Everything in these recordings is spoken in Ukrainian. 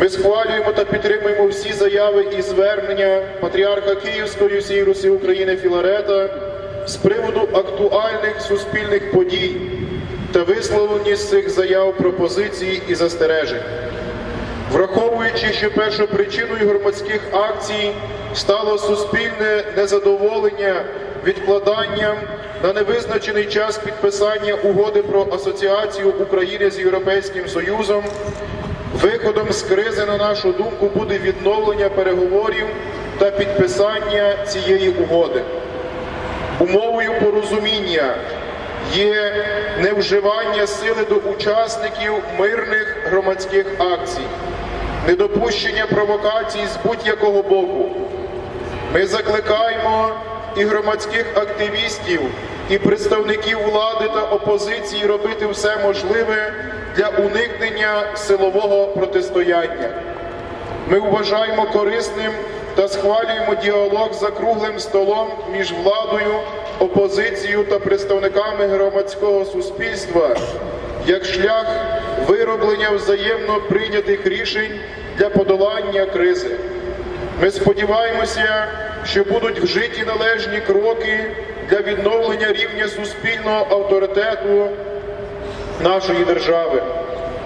Ми схвалюємо та підтримуємо всі заяви і звернення патріарха Київської всієї Русі України Філарета з приводу актуальних суспільних подій та висловлені з цих заяв пропозицій і застережень. Враховуючи, що першою причиною громадських акцій стало суспільне незадоволення відкладанням на невизначений час підписання угоди про асоціацію України з Європейським Союзом, виходом з кризи, на нашу думку, буде відновлення переговорів та підписання цієї угоди. Умовою порозуміння є невживання сили до учасників мирних громадських акцій, недопущення провокацій з будь-якого боку. Ми закликаємо і громадських активістів, і представників влади та опозиції робити все можливе для уникнення силового протистояння. Ми вважаємо корисним та схвалюємо діалог за круглим столом між владою, опозицією та представниками громадського суспільства як шлях вироблення взаємно прийнятих рішень для подолання кризи. Ми сподіваємося, що будуть вжиті належні кроки для відновлення рівня суспільного авторитету нашої держави.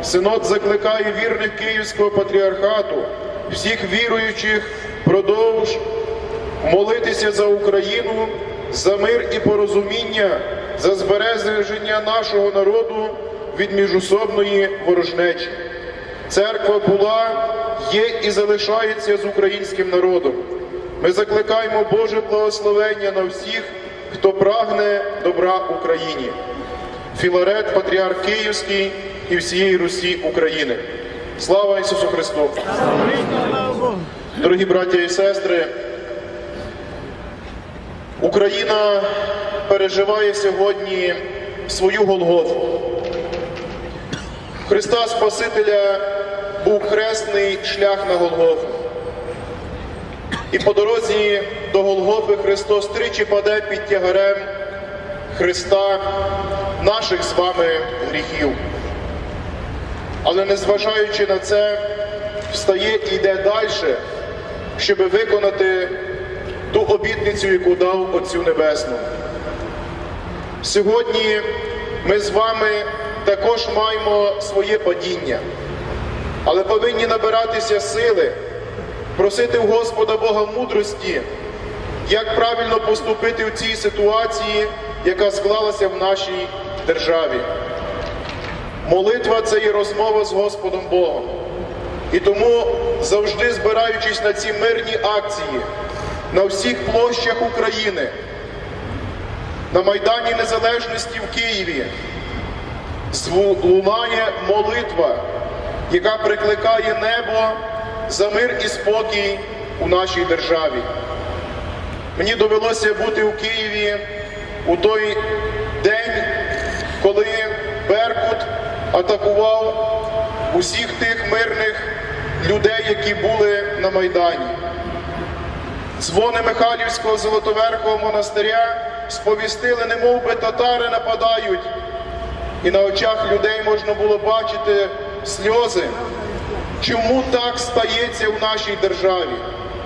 Синод закликає вірних Київського патріархату, всіх віруючих продовж молитися за Україну, за мир і порозуміння, за збереження нашого народу від міжусобної ворожнечі. Церква була, є і залишається з українським народом. Ми закликаємо Боже благословення на всіх, хто прагне добра Україні. Філарет, патріарх Київський і всієї Русі України. Слава Ісусу Христу! Дорогі браття і сестри, Україна переживає сьогодні свою Голгофу. Христа Спасителя був хресний шлях на Голгофу. І по дорозі до Голгофи Христос тричі паде під тягарем Христа наших з вами гріхів. Але незважаючи на це, встає і йде далі, щоб виконати ту обітницю, яку дав Отцю Небесному. Сьогодні ми з вами також маємо своє падіння, але повинні набиратися сили, просити у Господа Бога мудрості, як правильно поступити в цій ситуації, яка склалася в нашій державі. Молитва це і розмова з Господом Богом. І тому, завжди збираючись на ці мирні акції, на всіх площах України, на Майдані Незалежності в Києві, лунає молитва, яка прикликає небо за мир і спокій у нашій державі. Mені довелося бути у Києві у той день, коли Беркут атакував усіх тих мирних людей, які були на Майдані. Дзвони Михайлівського Золотоверхового монастиря сповістили, немов би татари нападають, і на очах людей можна було бачити сльози. Чому так стається в нашій державі?